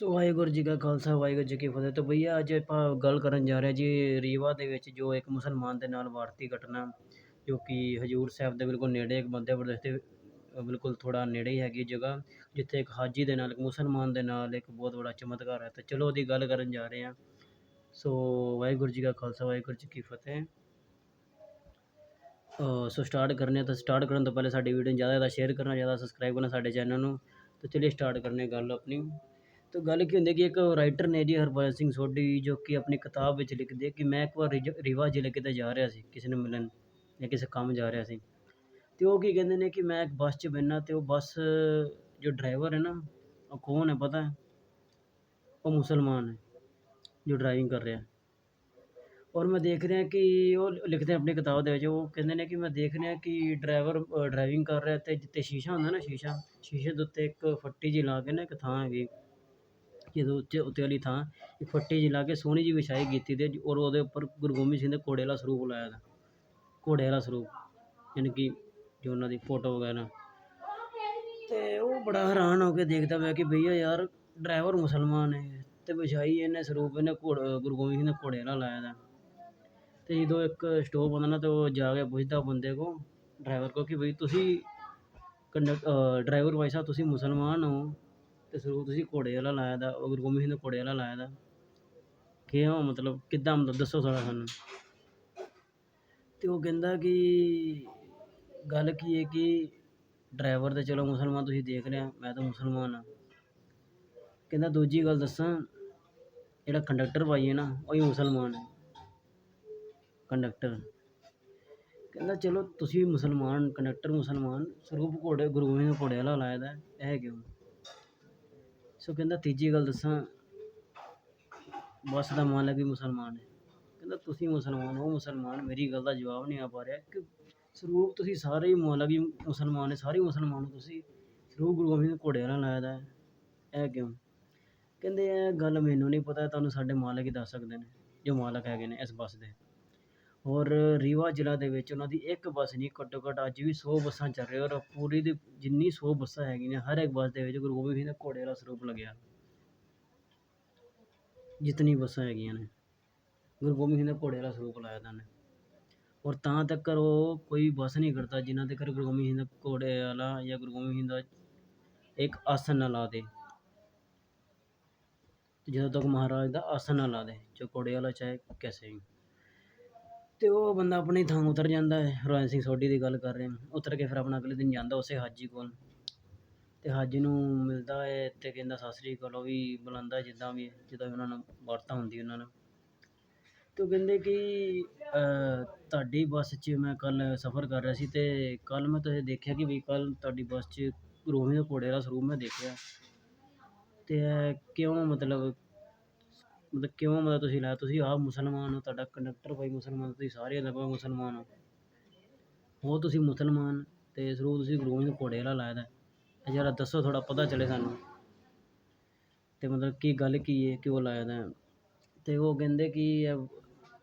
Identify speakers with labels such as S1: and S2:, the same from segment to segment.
S1: ਸੋ ਵਾਹਿਗੁਰੂ ਜੀ ਕਾ ਖਾਲਸਾ, ਵਾਹਿਗੁਰੂ ਜੀ ਕੀ ਫਤਿਹ। ਤੇ ਭਈਆ ਅੱਜ ਆਪਾਂ ਗੱਲ ਕਰਨ ਜਾ ਰਹੇ ਹਾਂ ਜੀ ਰੀਵਾ ਦੇ ਵਿੱਚ, ਜੋ ਇੱਕ ਮੁਸਲਮਾਨ ਦੇ ਨਾਲ ਵਾਰਤੀ ਘਟਨਾ, ਜੋ ਕਿ ਹਜੂਰ ਸਾਹਿਬ ਦੇ ਬਿਲਕੁਲ ਨੇੜੇ, ਇੱਕ ਮੱਧ ਪ੍ਰਦੇਸ਼ ਦੇ ਬਿਲਕੁਲ ਥੋੜਾ ਨੇੜੇ ਹੀ ਹੈਗੀ ਜਗ੍ਹਾ, ਜਿੱਥੇ ਇੱਕ ਹਾਜੀ ਦੇ ਨਾਲ, ਇੱਕ ਮੁਸਲਮਾਨ ਦੇ ਨਾਲ ਇੱਕ ਬਹੁਤ ਬੜਾ ਚਮਤਕਾਰ ਹੈ। ਤੇ ਚਲੋ ਉਹਦੀ ਗੱਲ ਕਰਨ ਜਾ ਰਹੇ ਹਾਂ। ਸੋ, ਵਾਹਿਗੁਰੂ ਜੀ ਕਾ ਖਾਲਸਾ, ਵਾਹਿਗੁਰੂ ਜੀ ਕੀ ਫਤਿਹ। ਸੋ ਸਟਾਰਟ ਕਰਨੇ ਤਾਂ ਸਟਾਰਟ ਕਰਨ ਤੋਂ ਪਹਿਲੇ ਸਾਡੀ ਵੀਡੀਓ ਨੂੰ ਜ਼ਿਆਦਾ ਜ਼ਿਆਦਾ ਸ਼ੇਅਰ ਕਰਨਾ, ਜ਼ਿਆਦਾ ਸਬਸਕ੍ਰਾਈਬ ਕਰਨਾ ਸਾਡੇ ਚੈਨਲ ਨੂੰ। ਤਾਂ ਚਲਿਏ ਸਟਾਰਟ ਕਰਨੇ ਗੱਲ ਆਪਣੀ। ਤਾਂ ਗੱਲ ਕੀ ਹੁੰਦੀ ਕਿ ਇੱਕ ਰਾਈਟਰ ਨੇ ਜੀ ਹਰਭਜਨ ਸਿੰਘ ਸੋਢੀ ਜੋ ਕਿ ਆਪਣੀ ਕਿਤਾਬ ਵਿੱਚ ਲਿਖਦੇ ਆ ਕਿ ਮੈਂ ਇੱਕ ਵਾਰ ਰਿਜ- ਰੀਵਾ ਜ਼ਿਲ੍ਹੇ ਕਿਤੇ ਜਾ ਰਿਹਾ ਸੀ ਕਿਸੇ ਨੂੰ ਮਿਲਣ ਜਾਂ ਕਿਸੇ ਕੰਮ ਜਾ ਰਿਹਾ ਸੀ ਤੇ ਉਹ ਕੀ ਕਹਿੰਦੇ ਨੇ ਕਿ ਮੈਂ ਇੱਕ ਬੱਸ 'ਚ ਬਹਿਨਾ ਤੇ ਉਹ ਬੱਸ ਜੋ ਡਰਾਈਵਰ ਹੈ ਨਾ ਉਹ ਕੌਣ ਹੈ ਪਤਾ ਹੈ ਉਹ ਮੁਸਲਮਾਨ ਹੈ ਜੋ ਡਰਾਈਵਿੰਗ ਕਰ ਰਿਹਾ ਔਰ ਮੈਂ ਦੇਖ ਰਿਹਾ ਕਿ ਉਹ ਲਿਖਦੇ ਆਪਣੀ ਕਿਤਾਬ ਦੇ ਵਿੱਚ ਉਹ ਕਹਿੰਦੇ ਨੇ ਕਿ ਮੈਂ ਦੇਖ ਰਿਹਾ ਕਿ ਡਰਾਈਵਰ ਡਰਾਈਵਿੰਗ ਕਰ ਰਿਹਾ ਤੇ ਜਿੱਥੇ ਸ਼ੀਸ਼ਾ ਹੁੰਦਾ ਨਾ ਸ਼ੀਸ਼ਾ ਸ਼ੀਸ਼ੇ ਦੇ ਉੱਤੇ ਇੱਕ ਫੱਟੀ ਜੀ ਲਾ ਕੇ ਨਾ ਇੱਕ ਥਾਂ ਹੈਗੀ ਜਦੋਂ ਉੱਤੇ ਉੱਤੇ ਵਾਲੀ ਥਾਂ ਇੱਕ ਫੱਟੀ ਜਿਹੀ ਲਾ ਕੇ ਸੋਹਣੀ ਜਿਹੀ ਵਿਛਾਈ ਕੀਤੀ ਤੇ ਔਰ ਉਹਦੇ ਉੱਪਰ ਗੁਰੂ ਗੋਬਿੰਦ ਸਿੰਘ ਦੇ ਘੋੜੇ ਵਾਲਾ ਸਰੂਪ ਲਾਇਆ ਦਾ ਘੋੜੇ ਵਾਲਾ ਸਰੂਪ, ਯਾਨੀ ਕਿ ਜੋ ਉਹਨਾਂ ਦੀ ਫੋਟੋ ਵਗੈਰਾ। ਅਤੇ ਉਹ ਬੜਾ ਹੈਰਾਨ ਹੋ ਕੇ ਦੇਖਦਾ ਪਿਆ ਕਿ ਭਈਆ ਯਾਰ ਡਰਾਈਵਰ ਮੁਸਲਮਾਨ ਹੈ ਅਤੇ ਵਿਛਾਈ ਇਹਨੇ ਸਰੂਪ, ਇਹਨੇ ਘੋੜ ਗੁਰੂ ਗੋਬਿੰਦ ਸਿੰਘ ਨੇ ਘੋੜੇ ਵਾਲਾ ਲਾਇਆ ਦਾ ਅਤੇ ਜਦੋਂ ਇੱਕ ਸਟੋਪ ਆਉਂਦਾ ਨਾ ਤਾਂ ਉਹ ਜਾ ਕੇ ਪੁੱਛਦਾ ਬੰਦੇ ਕੋਲ, ਡਰਾਈਵਰ ਕੋਲ ਕਿ ਬਈ ਤੁਸੀਂ ਕੰਡਕ ਡਰਾਈਵਰ ਭਾਈ ਸਾਹਿਬ, ਤੁਸੀਂ ਮੁਸਲਮਾਨ ਹੋ ਤੇ ਸਰੂਪ ਤੁਸੀਂ ਘੋੜੇ ਵਾਲਾ ਲਾਇਆ ਦਾ ਉਹ ਗੁਰੂ ਗੋਬਿੰਦ ਸਿੰਘ ਦੇ ਘੋੜੇ ਵਾਲਾ ਲਾਇਆ ਦਾ ਕਿਉਂ ਮਤਲਬ, ਕਿੱਦਾਂ ਮਤਲਬ ਦੱਸੋ ਥੋੜ੍ਹਾ ਸਾਨੂੰ? ਤੇ ਉਹ ਕਹਿੰਦਾ ਕਿ ਗੱਲ ਕੀ ਹੈ ਕਿ ਡਰਾਈਵਰ ਤਾਂ ਚਲੋ ਮੁਸਲਮਾਨ ਤੁਸੀਂ ਦੇਖ ਲਿਆ, ਮੈਂ ਤਾਂ ਮੁਸਲਮਾਨ ਹਾਂ ਕਹਿੰਦਾ ਦੂਜੀ ਗੱਲ ਦੱਸਾਂ, ਜਿਹੜਾ ਕੰਡਕਟਰ ਭਾਈ ਹੈ ਨਾ, ਉਹ ਹੀ ਮੁਸਲਮਾਨ ਹੈ ਕੰਡਕਟਰ। ਕਹਿੰਦਾ ਚਲੋ ਤੁਸੀਂ ਵੀ ਮੁਸਲਮਾਨ, ਕੰਡਕਟਰ ਮੁਸਲਮਾਨ ਸਰੂਪ ਘੋੜੇ, ਗੁਰੂ ਗੋਬਿੰਦ ਸਿੰਘ ਘੋੜੇ ਵਾਲਾ ਲਾਇਆ ਦਾ, ਇਹ ਕਿਉਂ? ਸੋ ਕਹਿੰਦਾ ਤੀਜੀ ਗੱਲ ਦੱਸਾਂ, ਬੱਸ ਦਾ ਮਾਲਕ ਵੀ ਮੁਸਲਮਾਨ ਹੈ। ਕਹਿੰਦਾ ਤੁਸੀਂ ਮੁਸਲਮਾਨ ਹੋ, ਮੁਸਲਮਾਨ ਮੇਰੀ ਗੱਲ ਦਾ ਜਵਾਬ ਨਹੀਂ ਆ ਪਾ ਰਿਹਾ। ਕਿ ਸਰੂਪ ਤੁਸੀਂ ਸਾਰੇ ਹੀ ਮਾਲਕ ਹੀ ਮੁਸਲਮਾਨ ਨੇ ਸਾਰੇ ਮੁਸਲਮਾਨ ਹੋ ਤੁਸੀਂ। ਸਰੂਪ ਗੁਰੂ ਗੋਬਿੰਦ ਸਿੰਘ ਘੋੜੇ ਵਾਲਾ ਲਾਇਆ ਦਾ ਇਹ ਕਿਉਂ? ਕਹਿੰਦੇ ਇਹ ਗੱਲ ਮੈਨੂੰ ਨਹੀਂ ਪਤਾ, ਤੁਹਾਨੂੰ ਸਾਡੇ ਮਾਲਕ ਹੀ ਦੱਸ ਸਕਦੇ ਨੇ, ਜੋ ਮਾਲਕ ਹੈਗੇ ਨੇ ਇਸ ਬੱਸ ਦੇ। ਔਰ ਰੀਵਾ ਜ਼ਿਲ੍ਹਾ ਦੇ ਵਿੱਚ ਉਹਨਾਂ ਦੀ ਇੱਕ ਬੱਸ ਨਹੀਂ ਘੱਟੋ ਘੱਟ ਅੱਜ ਵੀ ਸੌ ਬੱਸਾਂ ਚੱਲ ਰਹੀਆਂ ਔਰ ਪੂਰੀ ਦੀ ਜਿੰਨੀ ਸੌ ਬੱਸਾਂ ਹੈਗੀਆਂ ਨੇ, ਹਰ ਇੱਕ ਬੱਸ ਦੇ ਵਿੱਚ ਗੁਰੂ ਗੋਬਿੰਦ ਸਿੰਘ ਦੇ ਘੋੜੇ ਵਾਲਾ ਸਰੂਪ ਲੱਗਿਆ। ਜਿਤਨੀ ਬੱਸਾਂ ਹੈਗੀਆਂ ਨੇ, ਗੁਰੂ ਗੋਬਿੰਦ ਸਿੰਘ ਦੇ ਘੋੜੇ ਵਾਲਾ ਸਰੂਪ ਲਾਇਆ ਤਾਂ ਨੇ। ਔਰ ਤਾਂ ਤੱਕ ਉਹ ਕੋਈ ਬੱਸ ਨਹੀਂ ਕਰਦਾ ਜਿਨ੍ਹਾਂ ਤੱਕ ਗੁਰੂ ਗੋਬਿੰਦ ਸਿੰਘ ਦਾ ਘੋੜੇ ਵਾਲਾ ਜਾਂ ਗੁਰੂ ਗੋਬਿੰਦ ਸਿੰਘ ਦਾ ਇੱਕ ਆਸਨ ਨਾ ਲਾ ਦੇ। ਤੇ ਜਦੋਂ ਤੱਕ ਮਹਾਰਾਜ ਦਾ ਆਸਨ ਨਾ ਲਾ ਦੇ, ਜੋ ਘੋੜੇ ਵਾਲਾ ਚਾਹੇ ਕੈਸੇ ਵੀ। ਅਤੇ ਉਹ ਬੰਦਾ ਆਪਣੀ ਥਾਂ ਉਤਰ ਜਾਂਦਾ ਹੈ। ਹਰਵੰਤ ਸਿੰਘ ਸੋਢੀ ਦੀ ਗੱਲ ਕਰ ਰਹੇ ਉਤਰ ਕੇ ਫਿਰ ਆਪਣਾ ਅਗਲੇ ਦਿਨ ਜਾਂਦਾ ਉਸੇ ਹਾਜੀ ਕੋਲ। ਅਤੇ ਹਾਜੀ ਨੂੰ ਮਿਲਦਾ ਹੈ ਅਤੇ ਕਹਿੰਦਾ, ਸਤਿ ਸ੍ਰੀ ਅਕਾਲ। ਉਹ ਵੀ ਬੁਲਾਉਂਦਾ ਜਿੱਦਾਂ ਵੀ ਜਿੱਦਾਂ ਵੀ ਉਹਨਾਂ ਨਾਲ ਵਾਰਤਾ ਹੁੰਦੀ ਉਹਨਾਂ ਨਾਲ। ਅਤੇ ਉਹ ਕਹਿੰਦੇ ਕਿ ਤੁਹਾਡੀ ਬੱਸ 'ਚ ਮੈਂ ਕੱਲ੍ਹ ਸਫ਼ਰ ਕਰ ਰਿਹਾ ਸੀ ਅਤੇ ਕੱਲ੍ਹ ਮੈਂ ਤੁਸੀਂ ਦੇਖਿਆ ਕਿ ਵੀ ਕੱਲ੍ਹ ਤੁਹਾਡੀ ਬੱਸ 'ਚ ਰੋਮੀ ਘੋੜੇ ਵਾਲਾ ਸਰੂਪ ਮੈਂ ਦੇਖਿਆ। ਅਤੇ ਕਿਉਂ ਮਤਲਬ ਮਤਲਬ ਕਿਉਂ ਮਤਲਬ ਤੁਸੀਂ ਲਾਇਆ? ਤੁਸੀਂ ਆਪ ਮੁਸਲਮਾਨ ਹੋ, ਤੁਹਾਡਾ ਕੰਡਕਟਰ ਭਾਈ ਮੁਸਲਮਾਨ, ਤੁਸੀਂ ਸਾਰੇ ਲਗਭਗ ਮੁਸਲਮਾਨ ਹੋ। ਹੋ ਤੁਸੀਂ ਮੁਸਲਮਾਨ ਤੇ ਸਰੂਪ ਤੁਸੀਂ ਗੁਰੂ ਗੋਬਿੰਦ ਘੋੜੇ ਵਾਲਾ ਲਾਇਆ ਦਾ। ਇਹ ਜਰਾ ਦੱਸੋ, ਥੋੜ੍ਹਾ ਪਤਾ ਚੱਲੇ ਸਾਨੂੰ। ਅਤੇ ਮਤਲਬ ਕੀ ਗੱਲ ਕੀ ਹੈ ਕਿਉਂ ਲਾਇਆ ਦਾ? ਅਤੇ ਉਹ ਕਹਿੰਦੇ ਕਿ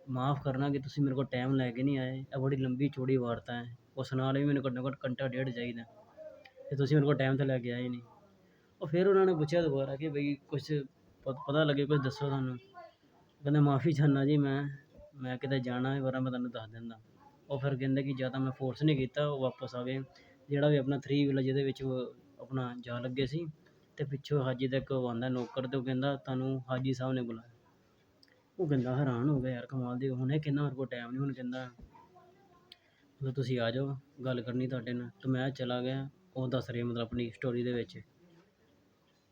S1: ਮਾਫ ਕਰਨਾ ਕਿ ਤੁਸੀਂ ਮੇਰੇ ਕੋਲ ਟਾਈਮ ਲੈ ਕੇ ਨਹੀਂ ਆਏ। ਇਹ ਬੜੀ ਲੰਬੀ, ਚੌੜੀ ਵਾਰਤਾ ਹੈ। ਉਸ ਨਾਲ ਵੀ ਮੈਨੂੰ ਘੱਟੋ ਘੱਟ ਘੰਟਾ ਡੇਢ ਚਾਹੀਦਾ। ਅਤੇ ਤੁਸੀਂ ਮੇਰੇ ਕੋਲ ਟਾਈਮ ਤੇ ਲੈ ਕੇ ਆਏ ਨਹੀਂ। ਉਹ ਫਿਰ ਉਹਨਾਂ ਨੇ ਪੁੱਛਿਆ ਦੁਬਾਰਾ ਕਿ ਬਈ ਕੁਛ ਪਤਾ ਲੱਗੇ ਕੁਝ ਦੱਸੋ ਸਾਨੂੰ ਕਹਿੰਦੇ, ਮਾਫੀ ਚਾਹੁੰਦਾ ਜੀ ਮੈਂ ਮੈਂ ਕਿਤੇ ਜਾਣਾ ਹੈ ਵਰਾਂ ਮੈਂ ਤੁਹਾਨੂੰ ਦੱਸ ਦਿੰਦਾ। ਉਹ ਫਿਰ ਕਹਿੰਦੇ ਕਿ ਜਾਂ ਤਾਂ ਮੈਂ ਫੋਰਸ ਨਹੀਂ ਕੀਤਾ, ਉਹ ਵਾਪਸ ਆ ਗਏ। ਜਿਹੜਾ ਵੀ ਆਪਣਾ ਥਰੀ ਵੀਲਰ ਜਿਹਦੇ ਵਿੱਚ ਆਪਣਾ ਜਾ ਲੱਗੇ ਸੀ ਅਤੇ ਪਿੱਛੋਂ ਹਾਜੀ ਦਾ ਇੱਕ ਉਹ ਆਉਂਦਾ ਨੌਕਰ ਅਤੇ ਉਹ ਕਹਿੰਦਾ, ਤੁਹਾਨੂੰ ਹਾਜੀ ਸਾਹਿਬ ਨੇ ਬੁਲਾਇਆ। ਉਹ ਕਹਿੰਦਾ, ਹੈਰਾਨ ਹੋ ਗਿਆ ਯਾਰ ਕਮਾਲ ਦੀ, ਹੁਣੇ ਕਹਿੰਦਾ ਮੇਰੇ ਕੋਲ ਟਾਈਮ ਨਹੀਂ ਹੁਣ ਕਹਿੰਦਾ, ਮਤਲਬ ਤੁਸੀਂ ਆ ਜਾਓ, ਗੱਲ ਕਰਨੀ ਤੁਹਾਡੇ ਨਾਲ। ਤਾਂ ਮੈਂ ਚਲਾ ਗਿਆ, ਉਹ ਦੱਸ ਰਿਹਾ ਮਤਲਬ ਆਪਣੀ ਸਟੋਰੀ ਦੇ ਵਿੱਚ।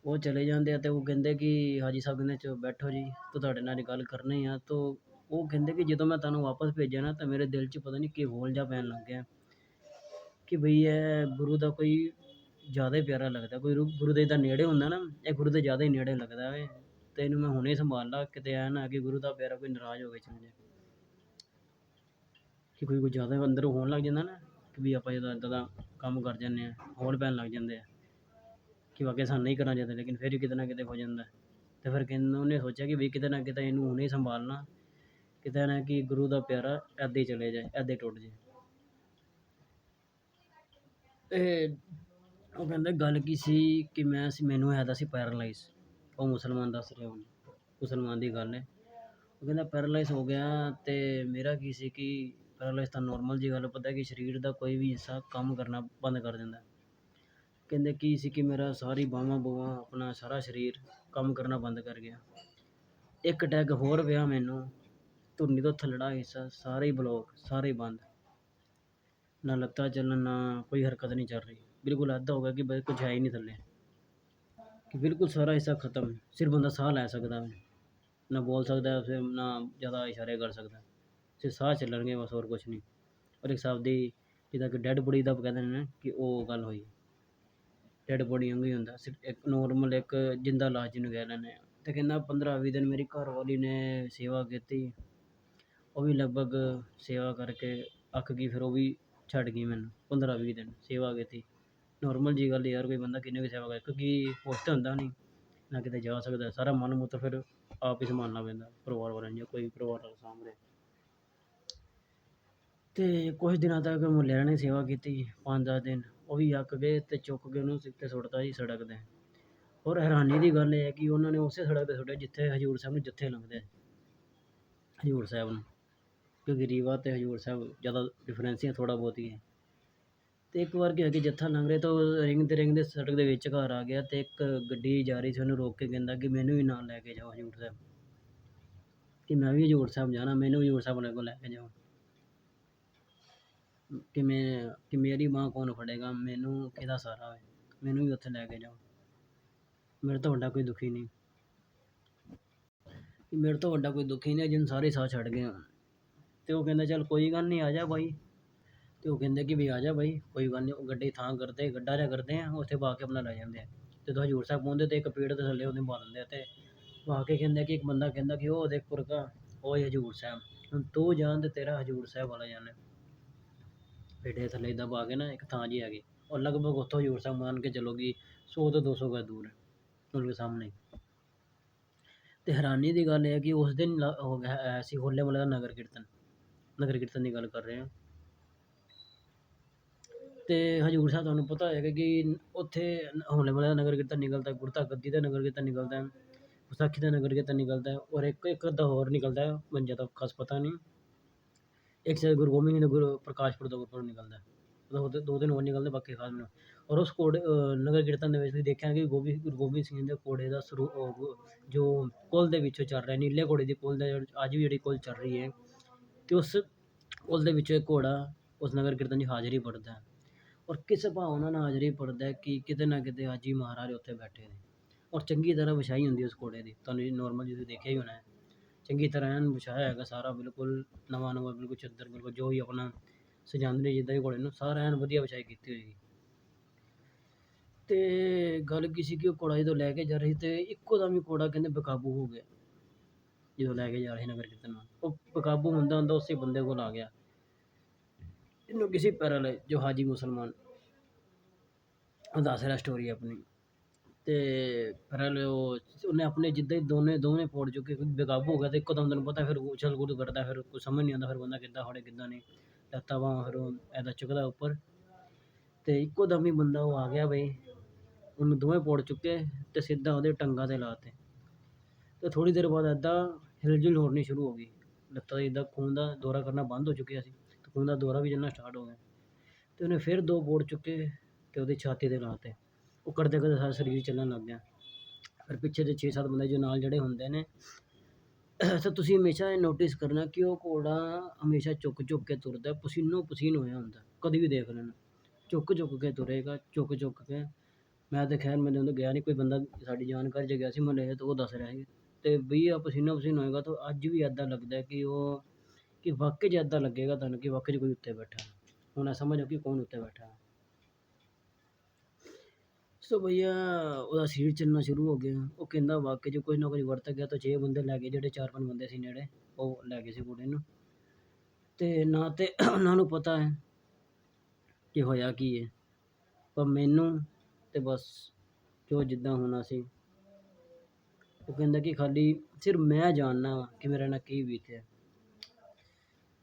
S1: ਉਹ ਚਲੇ ਜਾਂਦੇ ਆ ਤੇ ਉਹ ਕਹਿੰਦੇ ਕਿ ਹਾਜੀ ਸਾਹਿਬ ਕਹਿੰਦੇ ਚਲੋ ਬੈਠੋ ਜੀ, ਤੇ ਤੁਹਾਡੇ ਨਾਲ ਗੱਲ ਕਰਨੀ ਆ, ਤਾਂ ਉਹ ਕਹਿੰਦੇ ਕਿ ਜਦੋਂ ਮੈਂ ਤੁਹਾਨੂੰ ਵਾਪਸ ਭੇਜਿਆ ਨਾ ਤਾਂ ਮੇਰੇ ਦਿਲ 'ਚ ਪਤਾ ਨਹੀਂ ਕੀ ਹੋਲ ਜਿਹਾ ਪੈਣ ਲੱਗ ਗਿਆ। ਕਿ ਬਈ ਇਹ ਗੁਰੂ ਦਾ ਕੋਈ ਜ਼ਿਆਦਾ ਹੀ ਪਿਆਰਾ ਲੱਗਦਾ, ਕੋਈ ਰੂ- ਗੁਰੂ ਦੇ ਦਾ ਨੇੜੇ ਹੁੰਦਾ ਨਾ, ਇਹ ਗੁਰੂ ਦੇ ਜ਼ਿਆਦਾ ਹੀ ਨੇੜੇ ਲੱਗਦਾ ਵੇ, ਤੇ ਇਹਨੂੰ ਮੈਂ ਹੁਣੇ ਸੰਭਾਲ ਲਾ, ਕਿਤੇ ਐਂ ਨਾ ਕਿ ਗੁਰੂ ਦਾ ਪਿਆਰਾ ਕੋਈ ਨਾਰਾਜ਼ ਹੋ ਕੇ ਚਲੇ ਜਾਏ ਕਿ ਕੋਈ ਕੋਈ ਜ਼ਿਆਦਾ ਅੰਦਰੋਂ ਹੋਣ ਲੱਗ ਜਾਂਦਾ ਨਾ, ਕਿ ਵੀ ਆਪਾਂ ਜਦੋਂ ਇੱਦਾਂ ਦਾ ਕੰਮ ਕਰ ਜਾਂਦੇ ਹਾਂ ਹੋਲ ਪੈਣ ਲੱਗ ਜਾਂਦੇ ਆ। ਕਿ ਵਾਕਿਆ ਸਾਨੂੰ ਨਹੀਂ ਕਰਨਾ ਚਾਹੀਦਾ, ਲੇਕਿਨ ਫਿਰ ਵੀ ਕਿਤੇ ਨਾ ਕਿਤੇ ਹੋ ਜਾਂਦਾ ਅਤੇ ਫਿਰ ਕਹਿੰਦੇ ਉਹਨੇ ਸੋਚਿਆ ਕਿ ਵੀ ਕਿਤੇ ਨਾ ਕਿਤੇ ਇਹਨੂੰ ਹੁਣੇ ਸੰਭਾਲਣਾ, ਕਿਤੇ ਨਾ ਕਿ ਗੁਰੂ ਦਾ ਪਿਆਰਾ ਇੱਦਾਂ ਹੀ ਚਲੇ ਜਾਏ ਇੱਦਾਂ ਹੀ ਟੁੱਟ ਜਾਏ। ਤੇ ਉਹ ਕਹਿੰਦਾ, ਗੱਲ ਕੀ ਸੀ ਕਿ ਮੈਂ ਸੀ, ਮੈਨੂੰ ਹੈਦਾ ਸੀ ਪੈਰਾਲਾਈਜ਼ ਉਹ ਮੁਸਲਮਾਨ ਦੱਸ ਰਿਹਾ ਹੁਣ, ਮੁਸਲਮਾਨ ਦੀ ਗੱਲ ਹੈ। ਉਹ ਕਹਿੰਦਾ ਪੈਰਾਲਾਈਜ਼ ਹੋ ਗਿਆ ਅਤੇ ਮੇਰਾ ਕੀ ਸੀ ਕਿ ਪੈਰਾਲਾਈਜ਼ ਤਾਂ ਨੋਰਮਲ ਜਿਹੀ ਗੱਲ ਪਤਾ ਕਿ ਸਰੀਰ ਦਾ ਕੋਈ ਵੀ ਹਿੱਸਾ ਕੰਮ ਕਰਨਾ ਬੰਦ ਕਰ ਦਿੰਦਾ ਕਹਿੰਦੇ ਕੀ ਸੀ ਕਿ ਮੇਰਾ ਸਾਰੀ ਬਾਹਾਂ ਬੂਹਾਂ ਆਪਣਾ ਸਾਰਾ ਸਰੀਰ ਕੰਮ ਕਰਨਾ ਬੰਦ ਕਰ ਗਿਆ। ਇੱਕ ਅਟੈਕ ਹੋਰ ਪਿਆ ਮੈਨੂੰ, ਧੁੰਨੀ ਤੋਂ ਥੱਲੜਾ ਹਿੱਸਾ, ਸਾਰੇ ਹੀ ਬਲੋਕ ਸਾਰੇ ਬੰਦ। ਨਾ ਲੱਤਾਂ ਚੱਲਣ, ਨਾ ਕੋਈ ਹਰਕਤ ਨਹੀਂ ਚੱਲ ਰਹੀ। ਬਿਲਕੁਲ ਇੱਦਾਂ ਹੋ ਗਿਆ ਕਿ ਬਸ ਕੁਝ ਹੈ ਹੀ ਨਹੀਂ ਥੱਲੇ। ਕਿ ਬਿਲਕੁਲ ਸਾਰਾ ਹਿੱਸਾ ਖਤਮ। ਸਿਰਫ ਬੰਦਾ ਸਾਹ ਲੈ ਸਕਦਾ ਹੈ ਨਾ ਬੋਲ ਸਕਦਾ, ਫਿਰ ਨਾ ਜ਼ਿਆਦਾ ਇਸ਼ਾਰੇ ਕਰ ਸਕਦਾ। ਸਿਰਫ ਸਾਹ ਚੱਲਣਗੇ, ਬਸ ਹੋਰ ਕੁਝ ਨਹੀਂ। ਔਰ ਇੱਕ ਹਿਸਾਬ ਦੀ, ਜਿੱਦਾਂ ਕਿ ਡੈਡ ਬੋਡੀ ਦਾ ਕਹਿੰਦੇ ਨੇ ਨਾ, ਕਿ ਉਹ ਗੱਲ ਹੋਈ। ਡੈਡ ਬੋਡੀ ਵਾਂਗੂ ਹੀ ਹੁੰਦਾ। ਸਿਰਫ ਇੱਕ ਨੋਰਮਲ ਇੱਕ ਜਿੰਦਾ ਲਾਸ਼ ਜਿਹਨੂੰ ਕਹਿ ਲੈਂਦੇ ਹਾਂ ਅਤੇ ਕਹਿੰਦਾ ਪੰਦਰਾਂ ਵੀਹ ਦਿਨ ਮੇਰੀ ਘਰਵਾਲੀ ਨੇ ਸੇਵਾ ਕੀਤੀ। ਉਹ ਵੀ ਲਗਭਗ ਸੇਵਾ ਕਰਕੇ ਅੱਕ ਗਈ, ਫਿਰ ਉਹ ਵੀ ਛੱਡ ਗਈ ਮੈਨੂੰ। ਪੰਦਰਾਂ ਵੀਹ ਦਿਨ ਸੇਵਾ ਕੀਤੀ। ਨੋਰਮਲ ਜਿਹੀ ਗੱਲ ਯਾਰ, ਕੋਈ ਬੰਦਾ ਕਿੰਨੇ ਕੁ ਸੇਵਾ ਕਰੇ, ਕਿਉਂਕਿ ਉਸ ਤੇ ਹੁੰਦਾ ਨਹੀਂ ਨਾ ਕਿਤੇ ਜਾ ਸਕਦਾ, ਸਾਰਾ ਮਨ ਮੁੱਤ ਫਿਰ ਆਪ ਹੀ ਸੰਭਾਲਣਾ ਪੈਂਦਾ, ਪਰਿਵਾਰ ਵਾਲਿਆਂ ਨੂੰ ਜਾਂ ਕੋਈ ਪਰਿਵਾਰ ਵਾਲਾ ਸਾਂਭ ਰਿਹਾ ਅਤੇ ਕੁਛ ਦਿਨਾਂ ਤੱਕ ਮੁਹੱਲਿਆਂ ਨੇ ਸੇਵਾ ਕੀਤੀ, ਪੰਜ ਦਸ ਦਿਨ। ਉਹ ਵੀ ਅੱਕ ਗਏ ਅਤੇ ਚੁੱਕ ਕੇ ਉਹਨੂੰ ਸਿੱਧੇ ਸੁੱਟਤਾ ਜੀ ਸੜਕ 'ਤੇ। ਔਰ ਹੈਰਾਨੀ ਦੀ ਗੱਲ ਇਹ ਹੈ ਕਿ ਉਹਨਾਂ ਨੇ ਉਸੇ ਸੜਕ 'ਤੇ ਸੁੱਟਿਆ ਜਿੱਥੇ ਹਜ਼ੂਰ ਸਾਹਿਬ ਨੂੰ ਜੱਥੇ ਲੰਘਦੇ ਹਜ਼ੂਰ ਸਾਹਿਬ ਨੂੰ। ਕਿਉਂਕਿ ਰੀਵਾ ਅਤੇ ਹਜ਼ੂਰ ਸਾਹਿਬ ਜ਼ਿਆਦਾ ਡਿਫਰੈਂਸ ਹੀ ਹੈ ਥੋੜ੍ਹਾ ਬਹੁਤ ਹੀ ਹੈ ਅਤੇ ਇੱਕ ਵਾਰ ਕੀ ਹੋਇਆ ਕਿ ਜੱਥਾ ਲੰਘ ਰਿਹਾ ਤਾਂ ਉਹ ਰਿੰਗਦੇ ਰਿੰਗਦੇ ਸੜਕ ਦੇ ਵਿੱਚ ਘਰ ਆ ਗਿਆ ਅਤੇ ਇੱਕ ਗੱਡੀ ਜਾ ਰਹੀ ਸੀ ਉਹਨੂੰ ਰੋਕ ਕੇ ਕਹਿੰਦਾ ਕਿ ਮੈਨੂੰ ਵੀ ਨਾਲ ਲੈ ਕੇ ਜਾਓ ਹਜ਼ੂਰ ਸਾਹਿਬ। ਕਿ ਮੈਂ ਵੀ ਹਜ਼ੂਰ ਸਾਹਿਬ ਜਾਣਾ, ਮੈਨੂੰ ਵੀ ਹਜ਼ੂਰ ਸਾਹਿਬ ਵਾਲੇ ਕੋਲ ਲੈ ਕੇ ਜਾਓ। ਕਿ ਮੈਂ, ਕਿ ਮੇਰੀ ਮਾਂ ਕੌਣ ਫੜੇਗਾ, ਮੈਨੂੰ ਕਿਹਦਾ ਸਹਾਰਾ ਹੋਏ ਮੈਨੂੰ ਵੀ ਉੱਥੇ ਲੈ ਕੇ ਜਾਓ। ਮੇਰੇ ਤੋਂ ਵੱਡਾ ਕੋਈ ਦੁਖੀ ਨਹੀਂ। ਮੇਰੇ ਤੋਂ ਵੱਡਾ ਕੋਈ ਦੁਖੀ ਨਹੀਂ, ਜਿਹਨੂੰ ਸਾਰੇ ਸਾਹ ਛੱਡ ਗਏ ਹੋਣ। ਅਤੇ ਉਹ ਕਹਿੰਦਾ, ਚੱਲ ਕੋਈ ਗੱਲ ਨਹੀਂ, ਆ ਜਾ ਬਾਈ। ਅਤੇ ਉਹ ਕਹਿੰਦੇ ਕਿ ਵੀ ਆ ਜਾ ਬਾਈ, ਕੋਈ ਗੱਲ ਨਹੀਂ, ਉਹ ਗੱਡੀ ਥਾਂ ਕਰਦੇ, ਗੱਡਾ ਜਿਹਾ ਕਰਦੇ ਆ, ਉੱਥੇ ਪਾ ਕੇ ਆਪਣਾ ਲੈ ਜਾਂਦੇ ਆ। ਜਦੋਂ ਹਜ਼ੂਰ ਸਾਹਿਬ ਪਹੁੰਚਦੇ ਤੇ ਇੱਕ ਪੇੜ ਦੇ ਥੱਲੇ ਉਹਨੇ ਪਾ ਦਿੰਦੇ ਆ ਅਤੇ ਪਾ ਕੇ ਕਹਿੰਦੇ ਕਿ ਇੱਕ ਬੰਦਾ ਕਹਿੰਦਾ ਕਿ ਉਹ ਦੇਖ ਪੁਰਖਾ ਉਹ ਹਜ਼ੂਰ ਸਾਹਿਬ। ਹੁਣ ਤੂੰ ਜਾਣ ਅਤੇ ਤੇਰਾ ਹਜ਼ੂਰ ਸਾਹਿਬ ਵਾਲਾ ਜਾਣੇ। ਪੇਡੇ ਥੱਲੇ ਇੱਦਾਂ ਪਾ ਕੇ ਨਾ ਇੱਕ ਥਾਂ ਜੀ ਹੈਗੀ। ਔਰ ਲਗਭਗ ਉੱਥੋਂ ਹਜ਼ੂਰ ਸਾਹਿਬ ਮੰਨ ਕੇ ਚੱਲੋਗੀ, ਸੌ ਤੋਂ ਦੋ ਸੌ ਗਜ਼ ਦੂਰ ਹੈ ਉਹਦੇ ਸਾਹਮਣੇ। ਅਤੇ ਹੈਰਾਨੀ ਦੀ ਗੱਲ ਇਹ ਹੈ ਕਿ ਉਸ ਦਿਨ ਹੋ ਗਿਆ ਹੈ ਸੀ ਹੋਲੇ ਮਹੱਲੇ ਦਾ ਨਗਰ ਕੀਰਤਨ ਨਗਰ ਕੀਰਤਨ ਦੀ ਗੱਲ ਕਰ ਰਹੇ ਹਾਂ। ਅਤੇ ਹਜ਼ੂਰ ਸਾਹਿਬ ਤੁਹਾਨੂੰ ਪਤਾ ਹੋਏਗਾ ਕਿ ਉੱਥੇ ਹੋਲੇ ਮਹੱਲੇ ਦਾ ਨਗਰ ਕੀਰਤਨ ਨਿਕਲਦਾ ਹੈ ਗੁਰਤਾ ਗੱਦੀ ਦਾ ਨਗਰ ਕੀਰਤਨ ਨਿਕਲਦਾ ਵਿਸਾਖੀ ਦਾ ਨਗਰ ਕੀਰਤਨ ਨਿਕਲਦਾ ਔਰ ਇੱਕ ਇੱਕ ਅੱਧਾ ਹੋਰ ਨਿਕਲਦਾ, ਮੈਨੂੰ ਜ਼ਿਆਦਾ ਖਾਸ ਪਤਾ ਨਹੀਂ। ਇੱਕ ਸ਼ਾਇਦ ਗੁਰੂ ਗੋਬਿੰਦ ਸਿੰਘ ਦਾ ਗੁਰੂ ਪ੍ਰਕਾਸ਼ਪੁਰ ਦਾ ਗੁਰਪੁਰਬ ਨਿਕਲਦਾ ਹੈ। ਦੋ ਦਿਨ ਹੋਰ ਨਿਕਲਦੇ ਬਾਕੀ ਖਾਸ ਮੈਨੂੰ। ਔਰ ਉਸ ਘੋੜੇ ਨਗਰ ਕੀਰਤਨ ਦੇ ਵਿੱਚ ਤੁਸੀਂ ਦੇਖਿਆ ਕਿ ਗੋਬਿੰਦ ਗੁਰੂ ਗੋਬਿੰਦ ਸਿੰਘ ਦੇ ਘੋੜੇ ਦਾ ਸਰੂ ਜੋ ਕੁਲ ਦੇ ਵਿੱਚੋਂ ਚੱਲ ਰਿਹਾ, ਨੀਲੇ ਘੋੜੇ ਦੀ ਕੁਲ ਦਾ ਅੱਜ ਵੀ ਜਿਹੜੀ ਕੁਲ ਚੱਲ ਰਹੀ ਹੈ ਅਤੇ ਉਸ ਕੁਲ ਦੇ ਵਿੱਚੋਂ ਇੱਕ ਘੋੜਾ ਉਸ ਨਗਰ ਕੀਰਤਨ 'ਚ ਹਾਜ਼ਰੀ ਭਰਦਾ ਔਰ ਕਿਸ ਭਾਵਨਾ ਨਾਲ ਹਾਜ਼ਰੀ ਭਰਦਾ ਕਿ ਕਿਤੇ ਨਾ ਕਿਤੇ ਅੱਜ ਹੀ ਮਹਾਰਾਜ ਉੱਥੇ ਬੈਠੇ ਨੇ। ਔਰ ਚੰਗੀ ਤਰ੍ਹਾਂ ਵਿਛਾਈ ਹੁੰਦੀ ਉਸ ਘੋੜੇ ਦੀ। ਤੁਹਾਨੂੰ ਨੋਰਮਲ ਤੁਸੀਂ ਦੇਖਿਆ ਹੀ ਹੋਣਾ ਚੰਗੀ ਤਰ੍ਹਾਂ ਐਨ ਵਿਛਾਇਆ ਹੈਗਾ ਸਾਰਾ, ਬਿਲਕੁਲ ਨਵਾਂ ਨਵਾਂ, ਬਿਲਕੁਲ ਚੱਦਰ, ਬਿਲਕੁਲ ਜੋ ਵੀ ਆਪਣਾ ਸਜਾਉਂਦੇ ਨੇ, ਜਿੱਦਾਂ ਵੀ ਘੋੜੇ ਨੂੰ ਸਾਰਾ ਐਨ ਵਧੀਆ ਵਿਛਾਈ ਕੀਤੀ ਹੋਏਗੀ ਅਤੇ ਗੱਲ ਕੀ ਸੀ ਕਿ ਉਹ ਘੋੜਾ ਜਦੋਂ ਲੈ ਕੇ ਜਾ ਰਹੀ ਅਤੇ ਇੱਕੋ ਦਮ ਹੀ ਘੋੜਾ ਕਹਿੰਦੇ ਬੇਕਾਬੂ ਹੋ ਗਿਆ। ਜਦੋਂ ਲੈ ਕੇ ਜਾ ਰਹੇ ਨਗਰ ਕੀਰਤਨ ਨੂੰ, ਉਹ ਬੇਕਾਬੂ ਹੁੰਦਾ ਹੁੰਦਾ ਉਸੇ ਬੰਦੇ ਕੋਲ ਆ ਗਿਆ। ਇਹਨੂੰ ਕਿਸੇ ਪੈਰਾਲੇ ਜੋ ਹਾਜੀ ਮੁਸਲਮਾਨ, ਉਹ ਦੱਸ ਰਿਹਾ ਸਟੋਰੀ ਆਪਣੀ। ਅਤੇ ਫਿਰ ਉਹ ਉਹਨੇ ਆਪਣੇ ਜਿੱਦਾਂ ਹੀ ਦੋਨੇ, ਦੋਵੇਂ ਪੋੜ ਚੁੱਕੇ ਬੇਕਾਬੂ ਹੋ ਗਿਆ ਅਤੇ ਇੱਕੋ ਦਮ ਤੈਨੂੰ ਪਤਾ ਫਿਰ ਉਛਲ ਕੁੱਦ ਕਰਦਾ, ਫਿਰ ਕੋਈ ਸਮਝ ਨਹੀਂ ਆਉਂਦਾ ਫਿਰ ਬੰਦਾ ਕਿੱਦਾਂ ਫੜੇ ਕਿੱਦਾਂ ਨਹੀਂ ਲੱਤਾਂ ਬਾਹਾਂ ਫਿਰ ਉਹ ਐਦਾਂ ਚੁੱਕਦਾ ਉੱਪਰ। ਅਤੇ ਇੱਕੋ ਦਮ ਹੀ ਬੰਦਾ ਉਹ ਆ ਗਿਆ ਬਈ, ਉਹਨੂੰ ਦੋਵੇਂ ਪੋੜ ਚੁੱਕੇ ਅਤੇ ਸਿੱਧਾ ਉਹਦੇ ਟੰਗਾਂ 'ਤੇ ਲਾਤੇ। ਅਤੇ ਥੋੜ੍ਹੀ ਦੇਰ ਬਾਅਦ ਇੱਦਾਂ ਹਿਲਜੁਲ ਹੋਣੀ ਸ਼ੁਰੂ ਹੋ ਗਈ। ਲੱਤਾਂ 'ਚ ਜਿੱਦਾਂ ਖੂਨ ਦਾ ਦੌਰਾ ਕਰਨਾ ਬੰਦ ਹੋ ਚੁੱਕਿਆ ਸੀ ਅਤੇ ਖੂਨ ਦਾ ਦੌਰਾ ਵੀ ਚੱਲਣਾ ਸਟਾਰਟ ਹੋ ਗਿਆ। ਅਤੇ ਉਹਨੇ ਫਿਰ ਦੋ ਪੋੜ ਚੁੱਕੇ ਅਤੇ ਉਹਦੀ ਛਾਤੀ 'ਤੇ ਲਾਤੇ। ਉਹ ਕਰਦੇ ਕਰਦੇ ਸਾਰਾ ਸਰੀਰ ਚੱਲਣ ਲੱਗ ਗਿਆ। ਫਿਰ ਪਿੱਛੇ ਦੇ ਛੇ ਸੱਤ ਬੰਦੇ ਜੋ ਨਾਲ ਜਿਹੜੇ ਹੁੰਦੇ ਨੇ, ਤਾਂ ਤੁਸੀਂ ਹਮੇਸ਼ਾ ਇਹ ਨੋਟਿਸ ਕਰਨਾ ਕਿ ਉਹ ਘੋੜਾ ਹਮੇਸ਼ਾ ਚੁੱਕ ਚੁੱਕ ਕੇ ਤੁਰਦਾ, ਪਸੀਨੋ ਪਸੀਨ ਹੋਇਆ ਹੁੰਦਾ, ਕਦੀ ਵੀ ਦੇਖ ਲੈਣਾ। ਚੁੱਕ ਚੁੱਕ ਕੇ ਤੁਰੇਗਾ, ਚੁੱਕ ਚੁੱਕ ਕੇ। ਮੈਂ ਤਾਂ ਖੈਰ ਮੈਨੂੰ ਤਾਂ ਗਿਆ ਨਹੀਂ ਕੋਈ ਬੰਦਾ ਸਾਡੀ ਜਾਣਕਾਰੀ 'ਚ ਗਿਆ ਸੀ ਮੁਹੱਲੇ 'ਚ ਉਹ ਦੱਸ ਰਿਹਾ ਸੀ। ਅਤੇ ਵੀ ਆ ਪਸੀਨੋ ਪਸੀਨ ਹੋਏਗਾ, ਤਾਂ ਅੱਜ ਵੀ ਇੱਦਾਂ ਲੱਗਦਾ ਕਿ ਉਹ, ਕਿ ਵਾਕਈ 'ਚ ਇੱਦਾਂ ਲੱਗੇਗਾ ਤੁਹਾਨੂੰ ਕਿ ਵਾਕਈ 'ਚ ਕੋਈ ਉੱਤੇ ਬੈਠਾ। ਹੁਣ ਇਹ ਆ ਕਿ ਕੌਣ ਉੱਤੇ ਬੈਠਾ। ਹੈ ਸੋ ਭਈਆ, ਉਹਦਾ ਸਰੀਰ ਚੱਲਣਾ ਸ਼ੁਰੂ ਹੋ ਗਿਆ। ਉਹ ਕਹਿੰਦਾ ਵਾਕਈ 'ਚ ਕੁਝ ਨਾ ਕੁਝ ਵਰਤ ਗਿਆ ਤਾਂ ਛੇ ਬੰਦੇ ਲੈ ਗਏ, ਜਿਹੜੇ ਚਾਰ ਪੰਜ ਬੰਦੇ ਸੀ ਨੇੜੇ, ਉਹ ਲੈ ਗਏ ਸੀ ਕੁੜੀ ਨੂੰ। ਅਤੇ ਨਾ ਤਾਂ ਉਹਨਾਂ ਨੂੰ ਪਤਾ ਹੈ ਕਿ ਹੋਇਆ ਕੀ ਹੈ। ਪਰ ਮੈਨੂੰ ਅਤੇ ਬਸ ਜੋ ਜਿੱਦਾਂ ਹੋਣਾ ਸੀ। ਉਹ ਕਹਿੰਦਾ ਕਿ ਖਾਲੀ ਸਿਰਫ ਮੈਂ ਜਾਣਨਾ ਕਿ ਮੇਰੇ ਨਾਲ ਕੀ ਬੀਤਿਆ।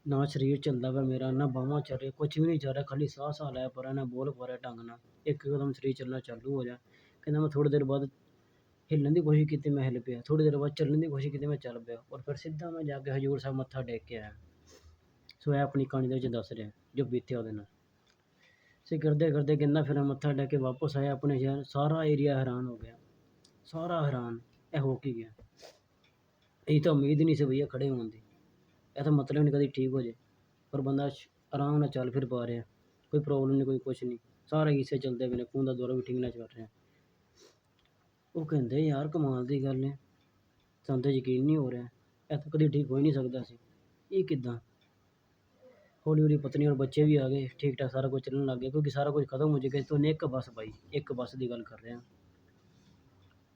S1: ਨਾ ਸਰੀਰ ਚੱਲਦਾ ਪਿਆ ਮੇਰਾ, ਨਾ ਬਾਹਾਂ ਚੱਲ ਰਹੀਆਂ ਕੁਛ ਵੀ ਨਹੀਂ ਚੱਲ ਰਿਹਾ, ਖਾਲੀ ਸਾਹ ਸਾਹ ਲੈ ਪਾ ਰਿਹਾ ਨਾ ਬੋਲ ਪਾ ਰਿਹਾ ਢੰਗ ਨਾਲ। ਇੱਕ ਇੱਕਦਮ ਸਰੀਰ ਚੱਲਣਾ ਚਾਲੂ ਹੋ ਜਾ ਕਹਿੰਦਾ ਮੈਂ ਥੋੜ੍ਹੀ ਦੇਰ ਬਾਅਦ ਹਿੱਲਣ ਦੀ ਕੋਸ਼ਿਸ਼ ਕੀਤੀ, ਮੈਂ ਹਿੱਲ ਪਿਆ। ਥੋੜ੍ਹੀ ਦੇਰ ਬਾਅਦ ਚੱਲਣ ਦੀ ਕੋਸ਼ਿਸ਼ ਕੀਤੀ, ਮੈਂ ਚੱਲ ਪਿਆ। ਔਰ ਫਿਰ ਸਿੱਧਾ ਮੈਂ ਜਾ ਕੇ ਹਜ਼ੂਰ ਸਾਹਿਬ ਮੱਥਾ ਟੇਕ ਕੇ ਆਇਆ। ਸੋ ਇਹ ਆਪਣੀ ਕਹਾਣੀ ਦੇ ਵਿੱਚ ਦੱਸ ਰਿਹਾ, ਜੋ ਬੀਤਿਆ ਉਹਦੇ ਨਾਲ। ਸੇ ਕਰਦੇ ਕਰਦੇ ਕਹਿੰਦਾ ਫਿਰ ਮੈਂ ਮੱਥਾ ਟੇਕ ਕੇ ਵਾਪਸ ਆਇਆ, ਆਪਣੇ ਸ਼ਹਿਰ। ਸਾਰਾ ਏਰੀਆ ਹੈਰਾਨ ਹੋ ਗਿਆ। ਸਾਰਾ ਹੈਰਾਨ, ਇਹ ਹੋ ਕੀ ਗਿਆ? ਇਹ ਤਾਂ ਉਮੀਦ ਹੀ ਨਹੀਂ ਸੀ ਭਈਆ ਖੜੇ ਹੋਣ ਦੀ। ਇਹ ਤਾਂ ਮਤਲਬ ਨਹੀਂ ਕਦੀ ਠੀਕ ਹੋ ਜੇ। ਪਰ ਬੰਦਾ ਸ਼- ਆਰਾਮ ਨਾਲ ਚੱਲ ਫਿਰ ਪਾ ਰਿਹਾ। ਕੋਈ ਪ੍ਰੋਬਲਮ ਨਹੀਂ, ਕੋਈ ਕੁਛ ਨਹੀਂ। ਸਾਰੇ ਹਿੱਸੇ ਚੱਲਦੇ ਪਏ ਨੇ, ਖੂਨ ਦਾ ਦੌਰਾ ਵੀ ਠੀਕ ਨਾਲ ਚੱਲ ਰਿਹਾ। ਉਹ ਕਹਿੰਦੇ, ਯਾਰ, ਕਮਾਲ ਦੀ ਗੱਲ ਹੈ ਸਾਨੂੰ ਤਾਂ ਯਕੀਨ ਨਹੀਂ ਹੋ ਰਿਹਾ। ਇਹ ਤਾਂ ਕਦੀ ਠੀਕ ਹੋ ਹੀ ਨਹੀਂ ਸਕਦਾ ਸੀ। ਇਹ ਕਿੱਦਾਂ? ਹੌਲੀ ਹੌਲੀ ਪਤਨੀ ਔਰ ਬੱਚੇ ਵੀ ਆ ਗਏ। ਠੀਕ ਠਾਕ ਸਾਰਾ ਕੁਝ ਚੱਲਣ ਲੱਗ ਗਿਆ। ਕਿਉਂਕਿ ਸਾਰਾ ਕੁਝ ਖਤਮ ਹੋ ਚੁੱਕਿਆ ਸੀ। ਤੇ ਉਹਨੇ ਇੱਕ ਬੱਸ ਪਾਈ। ਇੱਕ ਬੱਸ ਦੀ ਗੱਲ ਕਰ ਰਿਹਾ।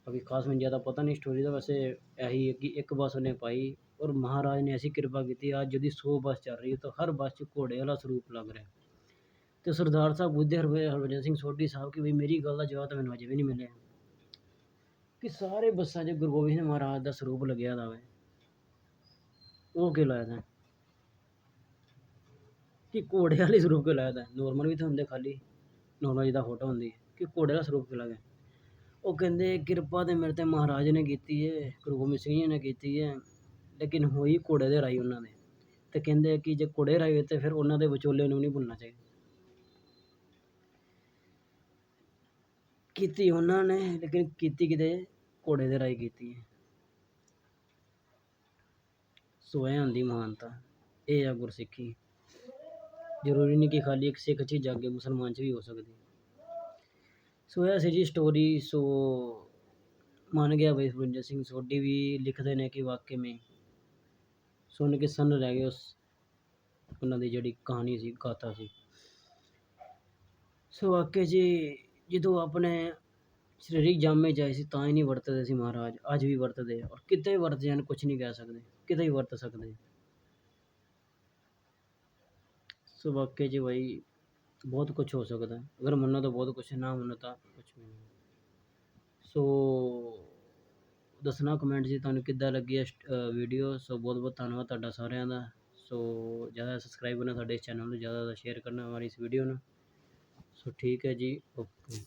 S1: ਬਾਕੀ ਖਾਸ ਮੈਨੂੰ ਜ਼ਿਆਦਾ ਪਤਾ ਨਹੀਂ ਸਟੋਰੀ ਦਾ ਵੈਸੇ ਇਹੀ ਹੈ ਕਿ ਇੱਕ ਬੱਸ ਉਹਨੇ ਪਾਈ। ਔਰ ਮਹਾਰਾਜ ਨੇ ਐਸੀ ਕਿਰਪਾ ਕੀਤੀ, ਅੱਜ ਜਿਹਦੀ 100 ਬੱਸ ਚੱਲ ਰਹੀ ਹੈ, ਤਾਂ ਹਰ ਬੱਸ 'ਚ ਘੋੜੇ ਵਾਲਾ ਸਰੂਪ ਲੱਗ ਰਿਹਾ। ਤੇ ਸਰਦਾਰ ਸਾਹਿਬ ਬੁੱਧੇ ਹਰਭਜਨ ਹਰਭਜਨ ਸਿੰਘ ਸੋਢੀ ਸਾਹਿਬ ਕਿ ਵੀ ਮੇਰੀ ਗੱਲ ਦਾ ਜਵਾਬ ਤਾਂ ਮੈਨੂੰ ਅਜੇ ਵੀ ਨਹੀਂ ਮਿਲਿਆ। ਕਿ ਸਾਰੇ ਬੱਸਾਂ 'ਚ ਗੁਰੂ ਗੋਬਿੰਦ ਸਿੰਘ ਮਹਾਰਾਜ ਦਾ ਸਰੂਪ ਲੱਗਿਆ ਦਾ ਵੇ। ਉਹ ਕਿਉਂ ਲਾਇਆ ਦਾ ਕਿ ਘੋੜੇ ਵਾਲੇ ਸਰੂਪ ਕਿਉਂ ਲਾਇਆ ਦਾ ਨੋਰਮਲ ਵੀ ਤਾਂ ਹੁੰਦੇ ਖਾਲੀ ਨੋਰਮਲ ਜਿਹਦਾ ਫੋਟੋ ਹੁੰਦੀ ਹੈ। ਕਿ ਘੋੜੇ ਵਾਲਾ ਸਰੂਪ ਕਿਉਂ ਲਾਇਆ? ਉਹ ਕਹਿੰਦੇ ਕਿਰਪਾ ਤੇ ਮੇਰੇ ਤੇ ਮਹਾਰਾਜ ਨੇ ਕੀਤੀ ਹੈ, ਗੁਰੂ ਗੋਬਿੰਦ ਸਿੰਘ ਜੀ ਨੇ ਕੀਤੀ ਹੈ। ਲੇਕਿਨ ਹੋਈ ਘੋੜੇ ਦੇ ਰਾਹੀਂ ਉਹਨਾਂ ਨੇ। ਅਤੇ ਕਹਿੰਦੇ ਕਿ ਜੇ ਘੋੜੇ ਰਾਹੀਂ ਹੋਏ ਤਾਂ ਫਿਰ ਉਹਨਾਂ ਦੇ ਵਿਚੋਲੇ ਨੂੰ ਨਹੀਂ ਭੁੱਲਣਾ ਚਾਹੀਦਾ। ਕੀਤੀ ਉਹਨਾਂ ਨੇ, ਲੇਕਿਨ ਕੀਤੀ ਕਿਤੇ? ਘੋੜੇ ਦੇ ਰਾਹੀਂ ਕੀਤੀ ਹੈ। ਸੋ ਇਹ ਹੁੰਦੀ ਮਹਾਨਤਾ, ਇਹ ਆ ਗੁਰਸਿੱਖੀ। ਜ਼ਰੂਰੀ ਨਹੀਂ ਕਿ ਖਾਲੀ ਇੱਕ ਸਿੱਖ 'ਚ ਹੀ ਜਾਗੇ ਮੁਸਲਮਾਨ 'ਚ ਵੀ ਹੋ ਸਕਦੀ। ਸੋ ਇਹ ਸੀ ਜੀ ਸਟੋਰੀ ਸੋ ਮੰਨ ਗਿਆ ਬਈ ਸੁਰਿੰਦਰ ਸਿੰਘ ਸੋਢੀ ਵੀ ਲਿਖਦੇ ਨੇ ਕਿ ਵਾਕਈ ਮੇ ਸੁਣ ਕੇ ਸੰਨ ਰਹਿ ਗਏ ਉਸ ਉਹਨਾਂ ਦੀ ਜਿਹੜੀ ਕਹਾਣੀ ਸੀ ਗਾਥਾ ਸੀ। ਸੋ ਵਾਕਈ ਜੀ, ਜਦੋਂ ਆਪਣੇ ਸਰੀਰਕ ਜਾਮੇ ਜਾਏ ਸੀ, ਤਾਂ ਹੀ ਨਹੀਂ ਵਰਤਦੇ ਸੀ ਮਹਾਰਾਜ। ਅੱਜ ਵੀ ਵਰਤਦੇ ਆ ਔਰ ਕਿਤੇ ਵਰਤਦੇ ਹਨ ਕੁਝ ਨਹੀਂ ਕਹਿ ਸਕਦੇ। ਕਿਤੇ ਹੀ ਵਰਤ ਸਕਦੇ ਸੋ ਵਾਕਈ ਜੀ ਭਾਈ ਬਹੁਤ ਕੁਝ ਹੋ ਸਕਦਾ। ਅਗਰ ਮੰਨੋ ਤਾਂ ਬਹੁਤ ਕੁਝ ਨਾ ਮੰਨੋ ਤਾਂ ਕੁਝ ਵੀ ਨਹੀਂ। ਸੋ ਦੱਸਣਾ ਕਮੈਂਟ 'ਚ ਤੁਹਾਨੂੰ ਕਿੱਦਾਂ ਲੱਗੀ ਇਹ ਵੀਡੀਓ ਸੋ ਬਹੁਤ ਬਹੁਤ ਧੰਨਵਾਦ ਤੁਹਾਡਾ ਸਾਰਿਆਂ ਦਾ। ਸੋ ਜ਼ਿਆਦਾ ਸਬਸਕ੍ਰਾਈਬ ਕਰਨਾ ਸਾਡੇ ਇਸ ਚੈਨਲ ਨੂੰ, ਜ਼ਿਆਦਾ ਜ਼ਿਆਦਾ ਸ਼ੇਅਰ ਕਰਨਾ ਹਮਾਰੀ ਇਸ ਵੀਡੀਓ ਨੂੰ। ਸੋ ਠੀਕ ਹੈ ਜੀ ਓਕੇ